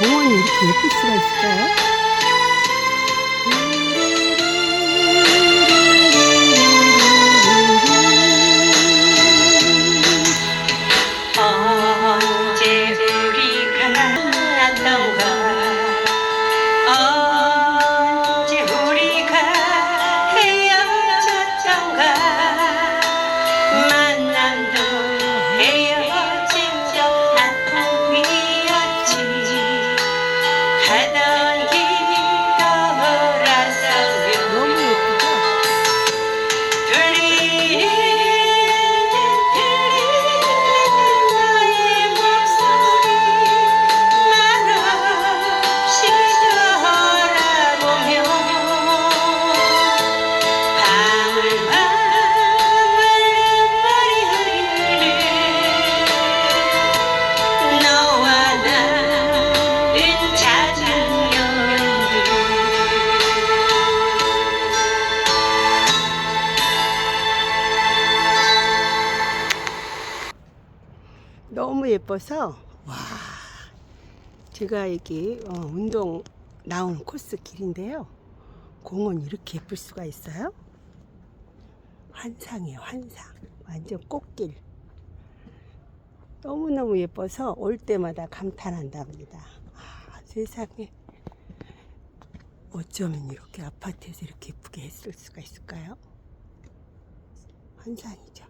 공원이 이렇게 예쁠 수가 있을까요? 예뻐서 와 제가 여기 어, 운동 나오는 코스 길인데요. 공원 이렇게 예쁠 수가 있어요? 환상이에요, 환상. 완전 꽃길. 너무너무 예뻐서 올 때마다 감탄한답니다. 아, 세상에. 어쩌면 이렇게 아파트에서 이렇게 예쁘게 했을 수가 있을까요? 환상이죠.